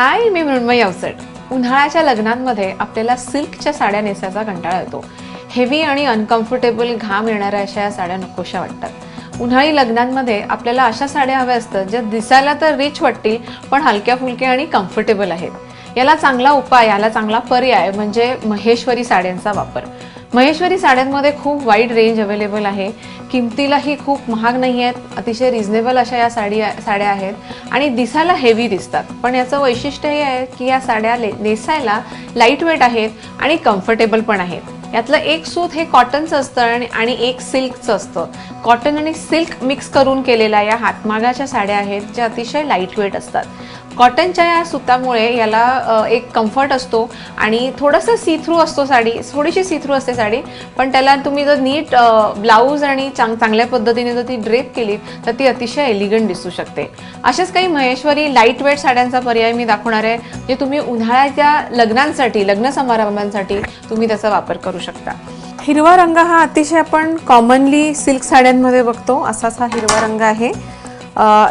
हाय मी मृण्मयी अवसट उन्हाळ्याच्या लग्नांमध्ये आपल्याला सिल्कच्या साड्या नेसायचा कंटाळा येतो. हेवी आणि अनकम्फर्टेबल घाम येणाऱ्या अशा या साड्या नकोशा वाटतात. उन्हाळी लग्नांमध्ये आपल्याला अशा साड्या हव्या असतात ज्या दिसायला तर रिच वाटतील पण हलक्या फुलक्या आणि कम्फर्टेबल आहेत. याला चांगला उपाय याला चांगला पर्याय म्हणजे महेश्वरी साड्यांचा वापर. महेश्वरी साड्यांमध्ये खूप वाईड रेंज अवेलेबल आहे. किमतीलाही खूप महाग नाही आहेत. अतिशय रिझनेबल अशा या साडी साड्या आहेत. आणि दिसायला हेवी दिसतात. पण याचं वैशिष्ट्य हे आहे की या साड्या ले नेसायला लाइट वेट आहेत आणि कम्फर्टेबल पण आहेत. यातलं एक सूत हे कॉटनचं असतं आणि आणि एक सिल्कचं असतं. कॉटन आणि सिल्क मिक्स करून केलेल्या या हातमागाच्या साड्या आहेत ज्या अतिशय लाइट वेट असतात. कॉटनच्या या सुतामुळे याला एक कम्फर्ट असतो आणि थोडंसं सी थ्रू असतो साडी थोडीशी सी थ्रू असते साडी पण त्याला तुम्ही जर नीट ब्लाऊज आणि चांग चांगल्या पद्धतीने जर ती ड्रेप केली तर ती अतिशय एलिगंट दिसू शकते. अशाच काही महेश्वरी लाइट वेट साड्यांचा पर्याय मी दाखवणार आहे जे तुम्ही उन्हाळ्याच्या लग्नांसाठी लग्न समारंभांसाठी तुम्ही त्याचा वापर करू शकता. हिरवा रंग हा अतिशय आपण कॉमनली सिल्क साड्यांमध्ये बघतो. असाच हा हिरवा रंग आहे.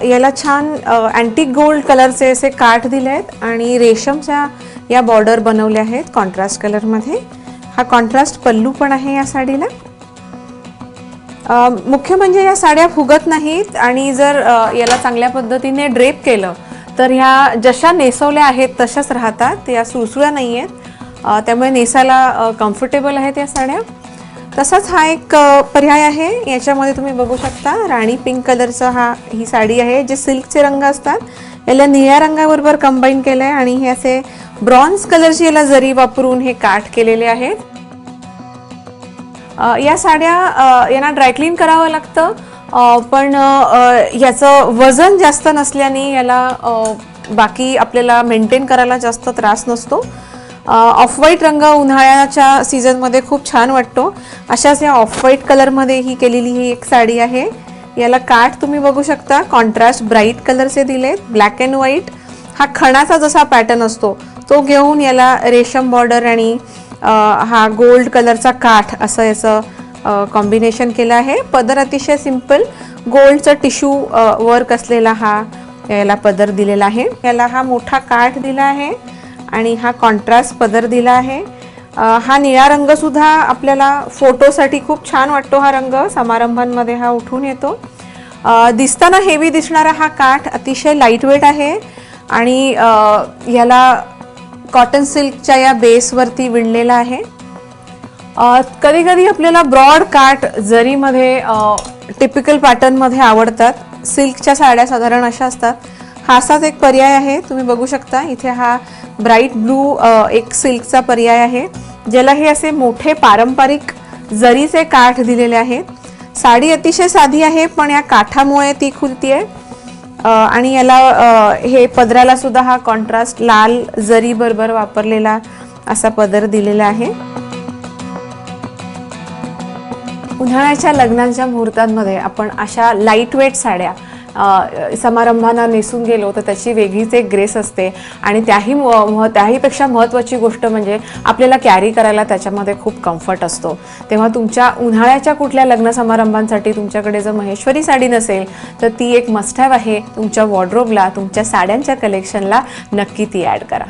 याला छान अँटिक गोल्ड कलरचे असे काठ दिले आहेत आणि रेशमच्या या बॉर्डर बनवल्या आहेत कॉन्ट्रास्ट कलरमध्ये हा कॉन्ट्रास्ट पल्लू पण आहे या साडीला. मुख्य म्हणजे या साड्या फुगत नाहीत आणि जर याला चांगल्या पद्धतीने ड्रेप केलं तर ह्या जशा नेसवल्या आहेत तशाच राहतात. या सुळसुळ्या नाही आहेत त्यामुळे नेसायला कम्फर्टेबल आहेत या साड्या. तसाच हा एक पर्याय आहे. याच्यामध्ये तुम्ही बघू शकता राणी पिंक कलरचा हा ही साडी आहे जे सिल्कचे रंग असतात. याला निळ्या रंगाबरोबर कंबाईन केलं आहे आणि हे असे ब्रॉन्झ कलरची याला जरी वापरून हे काठ केलेले आहेत. या साड्या यांना ड्रायक्लीन करावं लागतं. पण याचं वजन जास्त नसल्याने याला बाकी आपल्याला मेंटेन करायला जास्त त्रास नसतो. ऑफ व्हाईट रंग उन्हाळ्याच्या सीझनमध्ये खूप छान वाटतो. अशाच या ऑफ व्हाईट कलरमध्ये ही केलेली ही एक साडी आहे. याला काठ तुम्ही बघू शकता. कॉन्ट्रास्ट ब्राईट कलरचे दिलेत. ब्लॅक अँड व्हाईट हा खणाचा जसा पॅटर्न असतो तो घेऊन याला रेशम बॉर्डर आणि हा गोल्ड कलरचा काठ असं याचं कॉम्बिनेशन केलं आहे. पदर अतिशय सिंपल गोल्डचं टिश्यू वर्क असलेला हा याला पदर दिलेला आहे. याला हा मोठा काठ दिला आहे. आणि हा कॉन्ट्रास्ट पदर दिला आहे. हा निळा रंगसुद्धा आपल्याला फोटोसाठी खूप छान वाटतो हा रंग. समारंभांमध्ये हा उठून येतो. दिसताना हेवी दिसणारा हा काठ अतिशय लाइट वेट आहे आणि ह्याला याला कॉटन सिल्कच्या या बेसवरती विणलेला आहे. कधी कधी आपल्याला ब्रॉड काठ जरीमध्ये टिपिकल पॅटर्नमध्ये आवडतात. सिल्कच्या साड्या साधारण अशा असतात. हा असाच एक पर्याय आहे तुम्ही बघू शकता. इथे हा ब्राईट ब्लू एक सिल्कचा पर्याय आहे ज्याला हे असे मोठे पारंपरिक जरीचे काठ दिलेले आहेत. साडी अतिशय साधी आहे पण या काठामुळे ती खुलती आहे आणि याला हे पदराला सुद्धा हा कॉन्ट्रास्ट लाल जरी बरोबर वापरलेला असा पदर दिलेला आहे. उन्हाळ्याच्या लग्नांच्या मुहूर्तांमध्ये आपण अशा लाइट वेट साड्या समारंभांना नेसून गेलो तर त्याची वेगळीच एक ग्रेस असते. आणि त्याही म- मह त्याहीपेक्षा महत्त्वाची गोष्ट म्हणजे आपल्याला कॅरी करायला त्याच्यामध्ये खूप कम्फर्ट असतो. तेव्हा तुमच्या उन्हाळ्याच्या कुठल्या लग्न समारंभांसाठी तुमच्याकडे जर महेश्वरी साडी नसेल तर ती एक मस्ट हॅव आहे. तुमच्या वॉर्ड्रोबला तुमच्या साड्यांच्या कलेक्शनला नक्की ती ॲड करा.